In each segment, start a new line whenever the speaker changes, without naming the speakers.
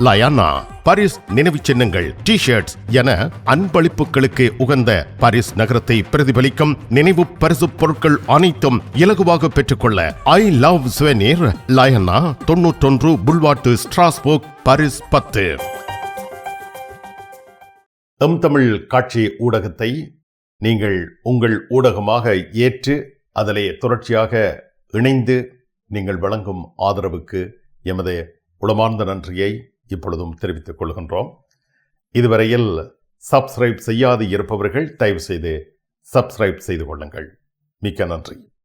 Layana Paris நினைவு சின்னங்கள் T shirts என அன்பளிப்புகளுக்கு உகந்த பாரிஸ் நகரத்தை பிரதிபலிக்கும் நினைவு பரிசு பொருட்கள் அனைத்தும் இலகுவாக பெற்றுக்கொள்ள ஐ லவ் சுவெனீர் லயனா தொன்னூற்றொன்று புல்வாட்டு ஸ்ட்ராஸ்போக் பாரிஸ் பத்து. எம் தமிழ் காட்சி ஊடகத்தை நீங்கள் உங்கள் ஊடகமாக ஏற்று அதிலே தொடர்ச்சியாக இணைந்து நீங்கள் வழங்கும் ஆதரவுக்கு எமது உளமார்ந்த நன்றியை இப்பொழுதும் தெரிவித்துக் கொள்கின்றோம். இதுவரையில் சப்ஸ்கிரைப் செய்யாது இருப்பவர்கள் தயவு செய்து சப்ஸ்கிரைப் செய்து கொள்ளுங்கள். மிக்க நன்றி.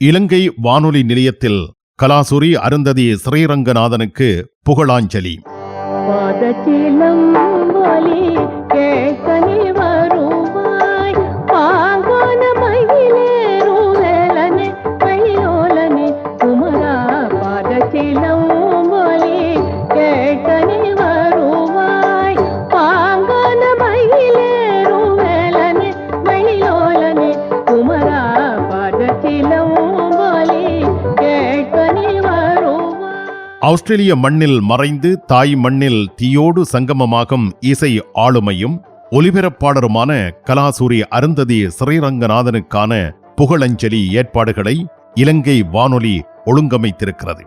இலங்கை வானொலி நிலையத்தில் கலாசுரி அருந்ததி ஸ்ரீரங்கநாதனுக்கு புகழாஞ்சலி.
பாதச்சிலம்
ஆஸ்திரேலிய மண்ணில் மறைந்து தாய் மண்ணில் தீயோடு சங்கமமாகும் இசை ஆளுமையும் ஒலிபரப்பாளருமான கலாசூரி அருந்ததி ஸ்ரீரங்கநாதனுக்கான புகழஞ்சலி ஏற்பாடுகளை இலங்கை வானொலி ஒழுங்கமைத்திருக்கிறது.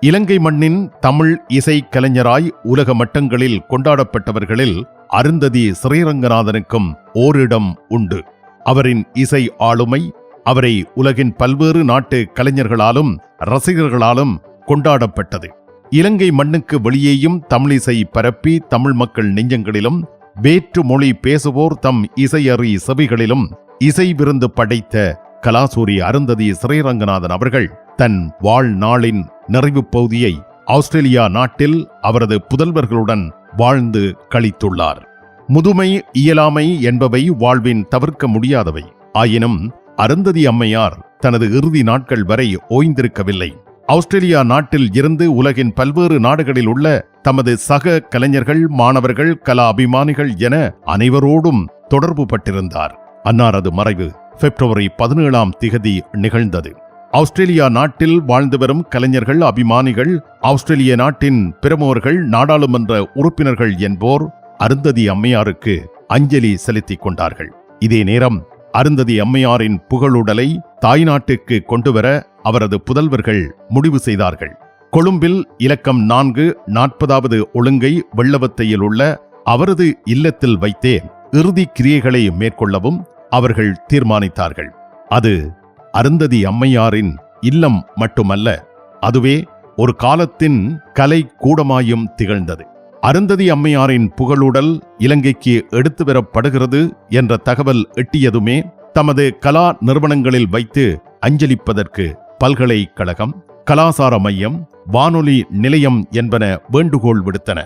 இலங்கை மண்ணின் தமிழ் இசை கலைஞராய் உலக மட்டங்களில் கொண்டாடப்பட்டவர்களில் அருந்ததி ஸ்ரீரங்கநாதனுக்கும் ஓரிடம் உண்டு. அவரின் இசை ஆளுமை அவரை உலகின் பல்வேறு நாட்டு கலைஞர்களாலும் ரசிகர்களாலும் கொண்டாடப்பட்டது. இலங்கை மண்ணுக்கு வெளியேயும் தமிழிசை பரப்பி தமிழ் மக்கள் நெஞ்சங்களிலும் வேற்று மொழி பேசுவோர் தம் இசையறி செவிகளிலும் இசை விருந்து படைத்த கலாசூரி அருந்ததி ஸ்ரீரங்கநாதன் அவர்கள் தன் வாழ்நாளின் நிறைவுப் பகுதியை ஆஸ்திரேலியா நாட்டில் அவரது புதல்வர்களுடன் வாழ்ந்து கழித்துள்ளார். முதுமை இயலாமை என்பவை வாழ்வின் தவிர்க்க முடியாதவை. ஆயினும் அருந்ததி அம்மையார் தனது இறுதி நாட்கள் வரை ஓய்ந்திருக்கவில்லை. ஆஸ்திரேலியா நாட்டில் இருந்து உலகின் பல்வேறு நாடுகளில் உள்ள தமது சக கலைஞர்கள் மாணவர்கள் கலா அபிமானிகள் என அனைவரோடும் தொடர்பு பட்டிருந்தார். அன்னாரது மறைவு பிப்ரவரி பதினேழாம் திகதி நிகழ்ந்தது. ஆஸ்திரேலியா நாட்டில் வாழ்ந்து வரும் கலைஞர்கள் அபிமானிகள் ஆஸ்திரேலிய நாட்டின் பிரமுகர்கள் நாடாளுமன்ற உறுப்பினர்கள் என்போர் அருந்ததி அம்மையாருக்கு அஞ்சலி செலுத்திக் கொண்டார்கள். இதே நேரம் அருந்ததி அம்மையாரின் புகழுடலை தாய்நாட்டுக்கு கொண்டுவர அவரது புதல்வர்கள் முடிவு செய்தார்கள். கொழும்பில் இலக்கம் நான்கு நாற்பதாவது ஒழுங்கை வெள்ளவத்தையில் உள்ள அவரது இல்லத்தில் வைத்தே இறுதி கிரியைகளை மேற்கொள்ளவும் அவர்கள் தீர்மானித்தார்கள். அது அருந்ததி அம்மையாரின் இல்லம் மட்டுமல்ல அதுவே ஒரு காலத்தின் கலை கூடமாயும் திகழ்ந்தது. அருந்ததி அம்மையாரின் புகழுடல் இலங்கைக்கு எடுத்து வரப்படுகிறது என்ற தகவல் எட்டியதுமே தமது கலா நிறுவனங்களில் வைத்து அஞ்சலிப்பதற்கு பல்கலைக்கழகம் கலாசார மையம் வானொலி நிலையம் என்பன வேண்டுகோள் விடுத்தன.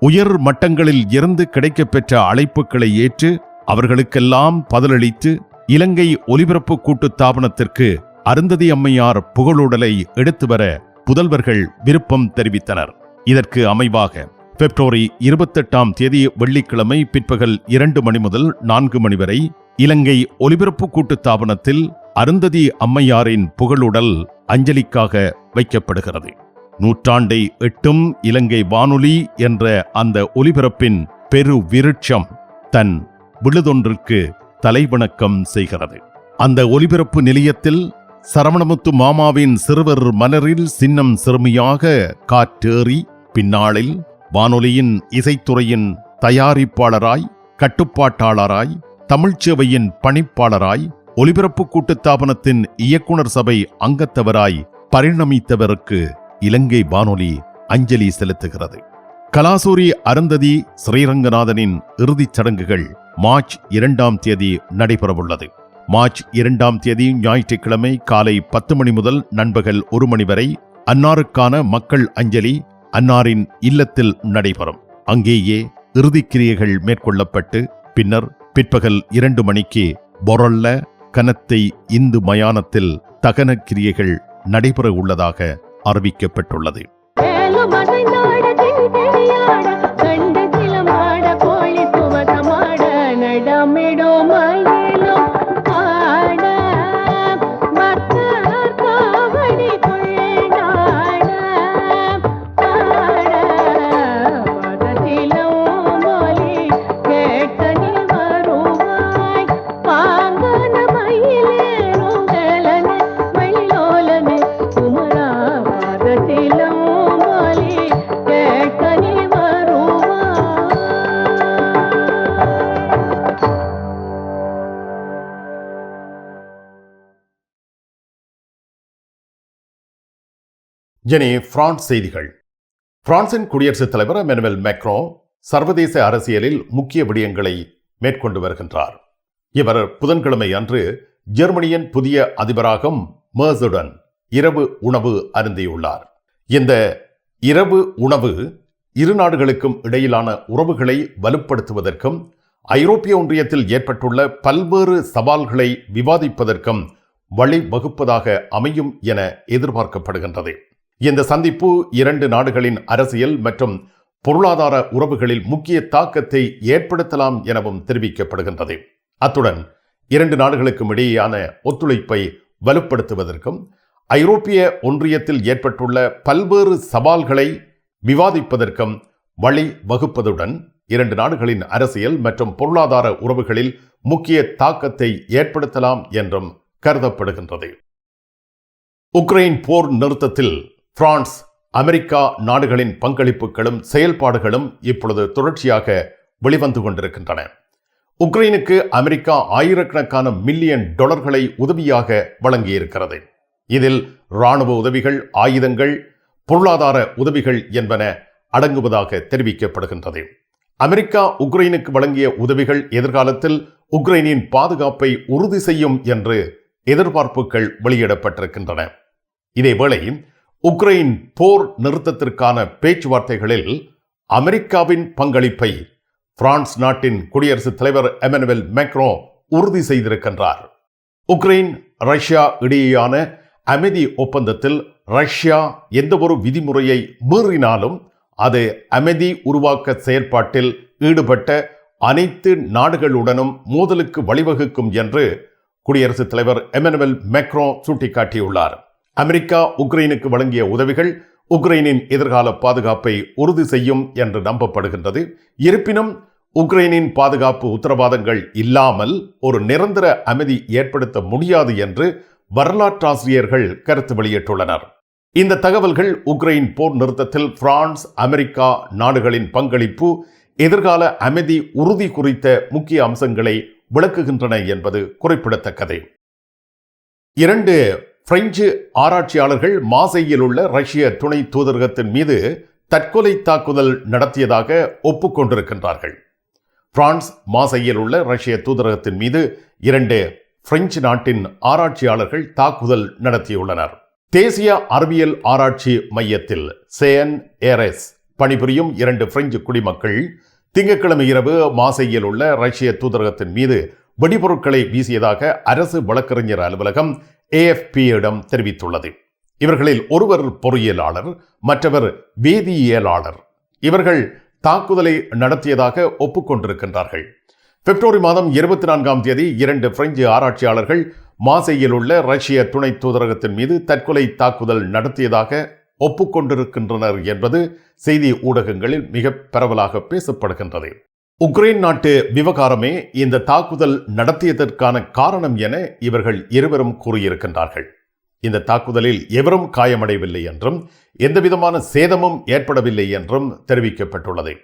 உயர் மட்டங்களில் இருந்து கிடைக்கப்பெற்ற அழைப்புகளை ஏற்று அவர்களுக்கெல்லாம் பதிலளித்து இலங்கை ஒலிபரப்பு கூட்டு தாபனத்திற்கு அருந்ததி அம்மையார் புகழுடலை எடுத்து வர புதல்வர்கள் விருப்பம் தெரிவித்தனர். இதற்கு அமைவாக பிப்ரவரி இருபத்தெட்டாம் தேதி வெள்ளிக்கிழமை பிற்பகல் இரண்டு மணி முதல் நான்கு மணி வரை இலங்கை ஒலிபரப்பு கூட்டு தாபனத்தில் அருந்ததி அம்மையாரின் புகழுடல் அஞ்சலிக்காக வைக்கப்படுகிறது. நூற்றாண்டை எட்டும் இலங்கை வானொலி என்ற அந்த ஒலிபரப்பின் பெரு விருட்சம் தன் விழுதொன்றிற்கு தலைவணக்கம் செய்கிறது. அந்த ஒலிபரப்பு நிலையத்தில் சரவணமுத்து மாமாவின் சிறுவர் மலரில் சின்னம் சிறுமியாக காற்றேறி பின்னாளில் வானொலியின் இசைத்துறையின் தயாரிப்பாளராய் கட்டுப்பாட்டாளராய் தமிழ்ச்சேவையின் பணிப்பாளராய் ஒலிபரப்பு கூட்டுத்தாபனத்தின் இயக்குனர் சபை அங்கத்தவராய் பரிணமித்தவருக்கு இலங்கை வானொலி அஞ்சலி செலுத்துகிறது. கலாசூரி அருந்ததி ஸ்ரீரங்கநாதனின் இறுதிச் சடங்குகள் மார்ச் இரண்டாம் தேதி நடைபெறவுள்ளது. மார்ச் இரண்டாம் தேதி ஞாயிற்றுக்கிழமை காலை பத்து மணி முதல் நண்பகல் ஒரு மணி வரை அன்னாருக்கான மக்கள் அஞ்சலி அன்னாரின் இல்லத்தில் நடைபெறும். அங்கேயே இறுதிக்கிரியைகள் மேற்கொள்ளப்பட்டு பின்னர் பிற்பகல் இரண்டு மணிக்கு பொரல்ல கனத்தை இந்து மயானத்தில் தகன கிரியைகள் நடைபெற உள்ளதாக அறிவிக்கப்பட்டுள்ளது இனி பிரான்ஸ் செய்திகள். பிரான்சின் குடியரசுத் தலைவர் மெனுவல் மேக்ரோ சர்வதேச அரசியலில் முக்கிய விடயங்களை மேற்கொண்டு வருகின்றார். இவர் புதன்கிழமை அன்று ஜெர்மனியின் புதிய அதிபராகும் மேர்ஸுடன் இரவு உணவு அருந்தியுள்ளார். இந்த இரவு உணவு இரு நாடுகளுக்கும் இடையிலான உறவுகளை வலுப்படுத்துவதற்கும் ஐரோப்பிய ஒன்றியத்தில் ஏற்பட்டுள்ள பல்வேறு சவால்களை விவாதிப்பதற்கும் வழிவகுப்பதாக அமையும் என எதிர்பார்க்கப்படுகின்றது. இந்த சந்திப்பு இரண்டு நாடுகளின் அரசியல் மற்றும் பொருளாதார உறவுகளில் முக்கிய தாக்கத்தை ஏற்படுத்தலாம் எனவும் தெரிவிக்கப்படுகின்றது. அத்துடன் இரண்டு நாடுகளுக்கும் இடையேயான ஒத்துழைப்பை வலுப்படுத்துவதற்கும் ஐரோப்பிய ஒன்றியத்தில் ஏற்பட்டுள்ள பல்வேறு சவால்களை விவாதிப்பதற்கும் வழி வகுப்பதுடன் இரண்டு நாடுகளின் அரசியல் மற்றும் பொருளாதார உறவுகளில் முக்கிய தாக்கத்தை ஏற்படுத்தலாம் என்றும் கருதப்படுகின்றது. உக்ரைன் போர் நிறுத்தத்தில் பிரான்ஸ் அமெரிக்கா நாடுகளின் பங்களிப்புகளும் செயல்பாடுகளும் இப்பொழுது தொடர்ச்சியாக வெளிவந்து கொண்டிருக்கின்றன. உக்ரைனுக்கு அமெரிக்கா ஆயிரக்கணக்கான மில்லியன் டாலர்களை உதவியாக வழங்கியிருக்கிறது. இதில் இராணுவ உதவிகள் ஆயுதங்கள் பொருளாதார உதவிகள் என்பன அடங்குவதாக தெரிவிக்கப்படுகின்றது. அமெரிக்கா உக்ரைனுக்கு வழங்கிய உதவிகள் எதிர்காலத்தில் உக்ரைனின் பாதுகாப்பை உறுதி செய்யும் என்று எதிர்பார்ப்புகள் வெளியிடப்பட்டிருக்கின்றன. இதேவேளை உக்ரைன் போர் நிறுத்தத்திற்கான பேச்சுவார்த்தைகளில் அமெரிக்காவின் பங்களிப்பை பிரான்ஸ் நாட்டின் குடியரசுத் தலைவர் எமனுவல் மேக்ரோ உறுதி செய்திருக்கின்றார். உக்ரைன் ரஷ்யா இடையேயான அமைதி ஒப்பந்தத்தில் ரஷ்யா எந்தவொரு விதிமுறையை மீறினாலும் அது அமைதி உருவாக்க செயற்பாட்டில் ஈடுபட்ட அனைத்து நாடுகளுடனும் மோதலுக்கு வழிவகுக்கும் என்று குடியரசுத் தலைவர் எமனுவல் மேக்ரோ சுட்டிக்காட்டியுள்ளார். அமெரிக்கா உக்ரைனுக்கு வழங்கிய உதவிகள் உக்ரைனின் எதிர்கால பாதுகாப்பை உறுதி செய்யும் என்று நம்பப்படுகின்றது. இருப்பினும் உக்ரைனின் பாதுகாப்பு உத்தரவாதங்கள் இல்லாமல் ஒரு நிரந்தர அமைதி ஏற்படுத்த முடியாது என்று வரலாற்றாசிரியர்கள் கருத்து வெளியிட்டுள்ளனர். இந்த தகவல்கள் உக்ரைன் போர் நிறுத்தத்தில் பிரான்ஸ் அமெரிக்கா நாடுகளின் பங்களிப்பு எதிர்கால அமைதி உறுதி குறித்த முக்கிய அம்சங்களை விளக்குகின்றன என்பது குறிப்பிடத்தக்கது. இரண்டு பிரெஞ்சு ஆராய்ச்சியாளர்கள் மாசையில் உள்ள ரஷ்ய துணை தூதரகத்தின் மீது தற்கொலை தாக்குதல் நடத்தியதாக ஒப்புக்கொண்டிருக்கின்றார்கள். பிரான்ஸ் மாசையில் உள்ள ரஷ்ய தூதரகத்தின் மீது இரண்டு பிரெஞ்சு நாட்டின் ஆராய்ச்சியாளர்கள் தாக்குதல் நடத்தியுள்ளனர். தேசிய அறிவியல் ஆராய்ச்சி மையத்தில் சேன் ஏரஸ் பணிபுரியும் இரண்டு பிரெஞ்சு குடிமக்கள் திங்கட்கிழமை இரவு மாசையில் உள்ள ரஷ்ய தூதரகத்தின் மீது வெடிபொருட்களை வீசியதாக அரசு வழக்கறிஞர் அலுவலகம் ஏஎஃப்பியிடம் தெரிவித்துள்ளது. இவர்களில் ஒருவர் பொறியியலாளர் மற்றவர் வேதியியலாளர். இவர்கள் தாக்குதலை நடத்தியதாக ஒப்புக்கொண்டிருக்கின்றார்கள். பிப்ரவரி மாதம் இருபத்தி நான்காம் தேதி இரண்டு பிரெஞ்சு ஆராய்ச்சியாளர்கள் மாசையில் உள்ள ரஷ்ய துணை தூதரகத்தின் மீது தற்கொலை தாக்குதல் நடத்தியதாக ஒப்புக்கொண்டிருக்கின்றனர் என்பது செய்தி ஊடகங்களில் மிக பரவலாக பேசப்படுகின்றது. உக்ரைன் நாட்டு விவகாரமே இந்த தாக்குதல் நடத்தியதற்கான காரணம் என இவர்கள் இருவரும் கூறியிருக்கின்றார்கள். இந்த தாக்குதலில் எவரும் காயமடையவில்லை என்றும் எந்தவிதமான சேதமும் ஏற்படவில்லை என்றும் தெரிவிக்கப்பட்டுள்ளது.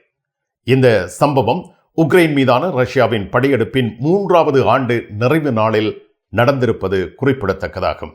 இந்த சம்பவம் உக்ரைன் மீதான ரஷ்யாவின் படையெடுப்பின் மூன்றாவது ஆண்டு நிறைவு நாளில் நடந்திருப்பது குறிப்பிடத்தக்கதாகும்.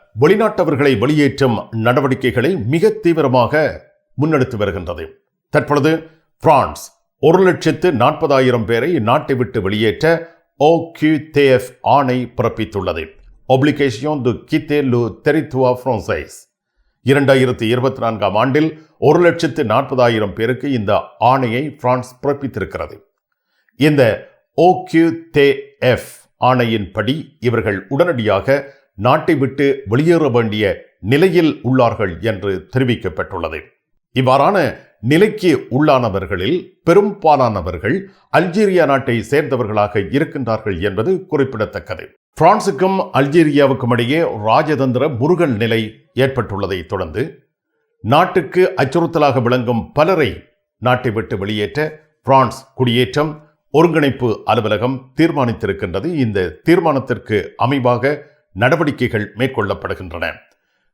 வெளிநாட்டவர்களை வெளியேற்றும் நடவடிக்கைகளை மிக தீவிரமாக முன்னெடுத்து வருகின்றது. தற்பொழுது பிரான்ஸ் ஒரு லட்சத்து நாற்பதாயிரம் பேரை நாட்டை விட்டு வெளியேற்ற OQTF ஆணை பிறப்பித்துள்ளது. ஒப்ளிகேஷன் டு கித்தே லு தெரித்துவா ஃப்ரான்சைஸ் இரண்டாயிரத்தி இருபத்தி நான்காம் ஆண்டில் ஒரு லட்சத்து நாற்பதாயிரம் பேருக்கு இந்த ஆணையை பிரான்ஸ் பிறப்பித்திருக்கிறது. இந்த OQTF ஆணையின்படி இவர்கள் உடனடியாக நாட்டை விட்டு வெளியேற வேண்டிய நிலையில் உள்ளார்கள் என்று தெரிவிக்கப்பட்டுள்ளது. இவ்வாறான நிலைக்கு உள்ளானவர்களில் பெரும்பாலானவர்கள் அல்ஜீரியா நாட்டை சேர்ந்தவர்களாக இருக்கின்றார்கள் என்பது குறிப்பிடத்தக்கது. பிரான்சுக்கும் அல்ஜீரியாவுக்கும் இடையே ராஜதந்திர முருகன் நிலை ஏற்பட்டுள்ளதை தொடர்ந்து நாட்டுக்கு அச்சுறுத்தலாக விளங்கும் பலரை நாட்டை விட்டு வெளியேற்ற பிரான்ஸ் குடியேற்றம் ஒருங்கிணைப்பு அலுவலகம் தீர்மானித்திருக்கின்றது. இந்த தீர்மானத்திற்கு அமைவாக நடவடிக்கைகள் மேற்கொள்ளப்படுகின்றன.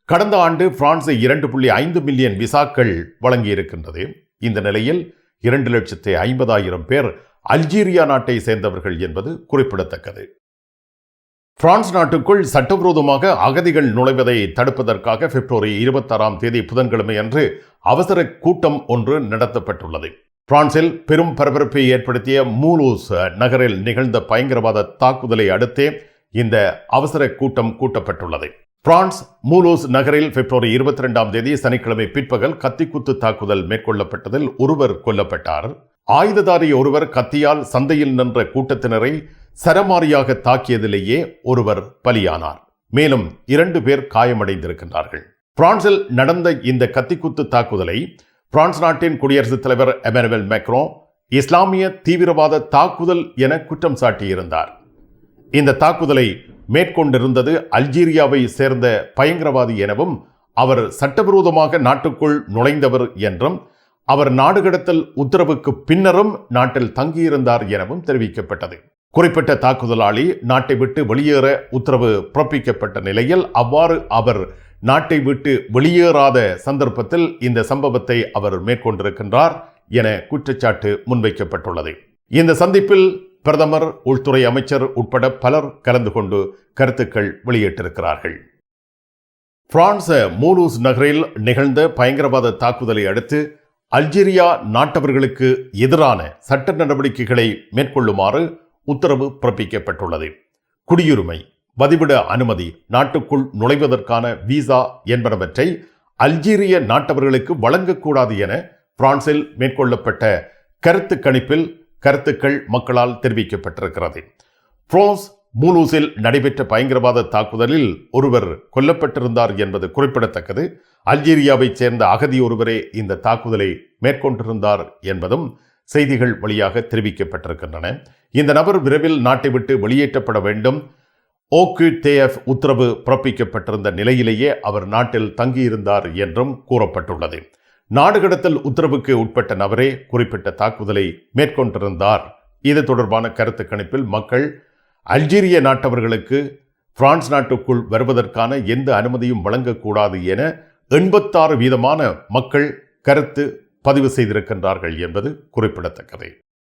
கடந்த ஆண்டு பிரான்ஸை இரண்டு புள்ளி ஐந்து மில்லியன் விசாக்கள் வழங்கியிருக்கின்றது. இந்த நிலையில் இரண்டு லட்சத்தி ஐம்பதாயிரம் பேர் அல்ஜீரியா நாட்டை சேர்ந்தவர்கள் என்பது குறிப்பிடத்தக்கது. பிரான்ஸ் நாட்டுக்குள் சட்டவிரோதமாக அகதிகள் நுழைவதை தடுப்பதற்காக பிப்ரவரி இருபத்தாறாம் தேதி புதன்கிழமை அன்று அவசர கூட்டம் ஒன்று நடத்தப்பட்டுள்ளது. பிரான்சில் பெரும் பரபரப்பை ஏற்படுத்திய மூலூஸ் நகரில் நிகழ்ந்த பயங்கரவாத தாக்குதலை அடுத்தே இந்த அவசர கூட்டம் கூட்டப்பட்டுள்ளது. பிரான்ஸ் மூலோஸ் நகரில் பிப்ரவரி இருபத்தி ரெண்டாம் தேதி சனிக்கிழமை பிற்பகல் கத்திக்குத்து தாக்குதல் மேற்கொள்ளப்பட்டதில் ஒருவர் கொல்லப்பட்டார். ஆயுததாரி ஒருவர் கத்தியால் சந்தையில் நின்ற கூட்டத்தினரை சரமாரியாக தாக்கியதிலேயே ஒருவர் பலியானார். மேலும் இரண்டு பேர் காயமடைந்திருக்கின்றார்கள். பிரான்சில் நடந்த இந்த கத்திக்குத்து தாக்குதலை பிரான்ஸ் நாட்டின் குடியரசுத் தலைவர் எமனுவல் மேக்ரோ இஸ்லாமிய தீவிரவாத தாக்குதல் என குற்றம் சாட்டியிருந்தார். இந்த தாக்குதலை மேற்கொண்டிருந்தது அல்ஜீரியாவை சேர்ந்த பயங்கரவாதி எனவும் அவர் சட்டவிரோதமாக நாட்டுக்குள் நுழைந்தவர் என்றும் அவர் நாடு கடத்தல் உத்தரவுக்கு பின்னரும் நாட்டில் தங்கியிருந்தார் எனவும் தெரிவிக்கப்பட்டது. குறிப்பிட்ட தாக்குதலாளி நாட்டை விட்டு வெளியேற உத்தரவு பிறப்பிக்கப்பட்ட நிலையில் அவ்வாறு அவர் நாட்டை விட்டு வெளியேறாத சந்தர்ப்பத்தில் இந்த சம்பவத்தை அவர் மேற்கொண்டிருக்கின்றார் என குற்றச்சாட்டு முன்வைக்கப்பட்டுள்ளது. இந்த சந்திப்பில் பிரதமர் உள்துறை அமைச்சர் உட்பட பலர் கலந்து கொண்டு கருத்துக்கள் வெளியிட்டிருக்கிறார்கள். பிரான்ஸ் மூலூஸ் நகரில் நிகழ்ந்த பயங்கரவாத தாக்குதலை அடுத்து அல்ஜீரியா நாட்டவர்களுக்கு எதிரான சட்ட நடவடிக்கைகளை மேற்கொள்ளுமாறு உத்தரவு பிறப்பிக்கப்பட்டுள்ளது. குடியுரிமை வதிவிட அனுமதி நாட்டுக்குள் நுழைவதற்கான விசா என்பனவற்றை அல்ஜீரிய நாட்டவர்களுக்கு வழங்கக்கூடாது என பிரான்சில் மேற்கொள்ளப்பட்ட கருத்து கணிப்பில் கருத்துக்கள் மக்களால் தெரிவிக்கப்பட்டிருக்கிறது. பிரான்ஸ் மூலூஸில் நடைபெற்ற பயங்கரவாத தாக்குதலில் ஒருவர் கொல்லப்பட்டிருந்தார் என்பது குறிப்பிடத்தக்கது. அல்ஜீரியாவைச் சேர்ந்த அகதி ஒருவரே இந்த தாக்குதலை மேற்கொண்டிருந்தார் என்பதும் செய்திகள் வழியாக தெரிவிக்கப்பட்டிருக்கின்றன. இந்த நபர் விரைவில் நாட்டை விட்டு வெளியேற்றப்பட வேண்டும். ஓக்கு தேஎஃப் உத்தரவு பிறப்பிக்கப்பட்டிருந்த நிலையிலேயே அவர் நாட்டில் தங்கியிருந்தார் என்றும் கூறப்பட்டுள்ளது. நாடு கடத்தல் உத்தரவுக்கு உட்பட்ட நபரே குறிப்பிட்ட தாக்குதலை மேற்கொண்டிருந்தார். இது தொடர்பான கருத்து கணிப்பில் மக்கள் அல்ஜீரிய நாட்டவர்களுக்கு பிரான்ஸ் நாட்டுக்குள் வருவதற்கான எந்த அனுமதியும் வழங்கக்கூடாது என எண்பத்தாறு வீதமான மக்கள் கருத்து பதிவு செய்திருக்கின்றார்கள் என்பது குறிப்பிடத்தக்கது.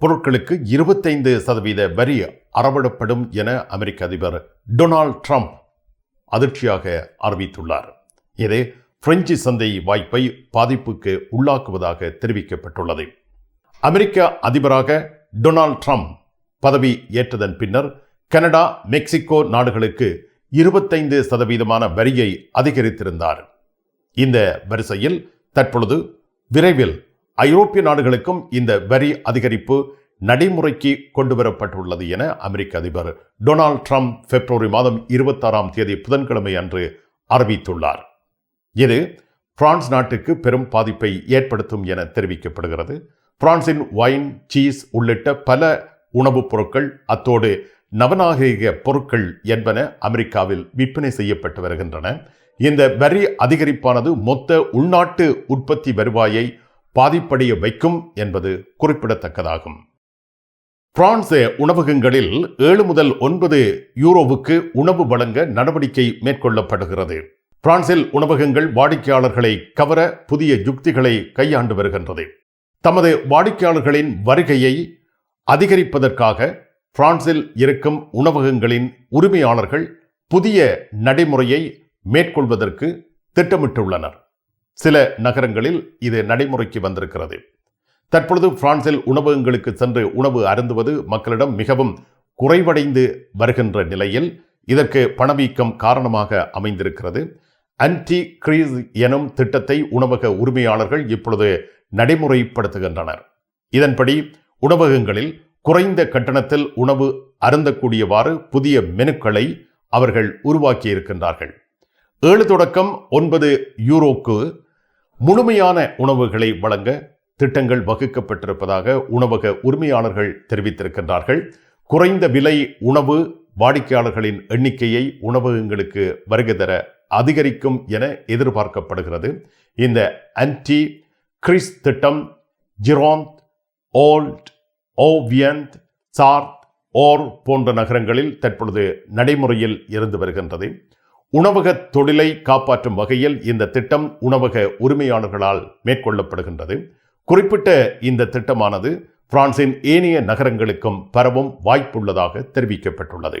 பொருட்களுக்கு இருபத்தைந்து சதவீத வரி அறவிடப்படும் என அமெரிக்க அதிபர் டொனால்ட் ட்ரம்ப் அதிர்ச்சியாக அறிவித்துள்ளார். இது பிரெஞ்சு சந்தை வாய்ப்பை பாதிப்புக்கு உள்ளாக்குவதாக தெரிவிக்கப்பட்டுள்ளது. அமெரிக்க அதிபராக டொனால்ட் ட்ரம்ப் பதவி ஏற்றதன் பின்னர் கனடா மெக்சிகோ நாடுகளுக்கு இருபத்தைந்து சதவீதமான வரியை அதிகரித்திருந்தார். இந்த வரிசையில் தற்பொழுது விரைவில் ஐரோப்பிய நாடுகளுக்கும் இந்த வரி அதிகரிப்பு நடைமுறைக்கு கொண்டு வரப்பட்டுள்ளது என அமெரிக்க அதிபர் டொனால்ட் ட்ரம்ப் பிப்ரவரி மாதம் இருபத்தாறாம் தேதி புதன்கிழமை அன்று அறிவித்துள்ளார். இது பிரான்ஸ் நாட்டுக்கு பெரும் பாதிப்பை ஏற்படுத்தும் என தெரிவிக்கப்படுகிறது. பிரான்சின் ஒயின் சீஸ் உள்ளிட்ட பல உணவுப் பொருட்கள் அத்தோடு நவநாகரிக பொருட்கள் என்பன அமெரிக்காவில் விற்பனை செய்யப்பட்டு வருகின்றன. இந்த வரி அதிகரிப்பானது மொத்த உள்நாட்டு உற்பத்தி வருவாயை பாதிப்படைய வைக்கும் என்பது குறிப்பிடத்தக்கதாகும். பிரான்ஸ் உணவகங்களில் ஏழு முதல் ஒன்பது யூரோவுக்கு உணவு வழங்க நடவடிக்கை மேற்கொள்ளப்படுகிறது. பிரான்சில் உணவகங்கள் வாடிக்கையாளர்களை கவர புதிய யுக்திகளை கையாண்டு வருகின்றது. தமது வாடிக்கையாளர்களின் வருகையை அதிகரிப்பதற்காக பிரான்சில் இருக்கும் உணவகங்களின் உரிமையாளர்கள் புதிய நடைமுறையை மேற்கொள்வதற்கு திட்டமிட்டுள்ளனர். சில நகரங்களில் இது நடைமுறைக்கு வந்திருக்கிறது. தற்பொழுது பிரான்சில் உணவகங்களுக்கு சென்று உணவு அருந்துவது மக்களிடம் மிகவும் குறைவடைந்து வருகின்ற நிலையில் இதற்கு பணவீக்கம் காரணமாக அமைந்திருக்கிறது. அன்டி கிரீஸ் எனும் திட்டத்தை உணவக உரிமையாளர்கள் இப்பொழுது நடைமுறைப்படுத்துகின்றனர். இதன்படி உணவகங்களில் குறைந்த கட்டணத்தில் உணவு அருந்தக்கூடியவாறு புதிய மெனுக்களை அவர்கள் உருவாக்கியிருக்கின்றார்கள். ஏழு தொடக்கம் ஒன்பது யூரோக்கு முழுமையான உணவுகளை வழங்க திட்டங்கள் வகுக்கப்பட்டிருப்பதாக உணவக உரிமையாளர்கள் தெரிவித்திருக்கின்றார்கள். குறைந்த விலை உணவு வாடிக்கையாளர்களின் எண்ணிக்கையை உணவகங்களுக்கு வருகை தர அதிகரிக்கும் என எதிர்பார்க்கப்படுகிறது. இந்த அன்டி கிறிஸ் திட்டம் ஜிராந்த் ஓல்ட் ஓவியந்த் சார்த் ஓர் போன்ற நகரங்களில் தற்பொழுது நடைமுறையில் இருந்து வருகின்றது. உணவக தொழிலை காப்பாற்றும் வகையில் இந்த திட்டம் உணவக உரிமையாளர்களால் மேற்கொள்ளப்படுகின்றது. குறிப்பிட்ட இந்த திட்டமானது பிரான்சின் ஏனைய நகரங்களுக்கும் பரவும் வாய்ப்புள்ளதாக தெரிவிக்கப்பட்டுள்ளது.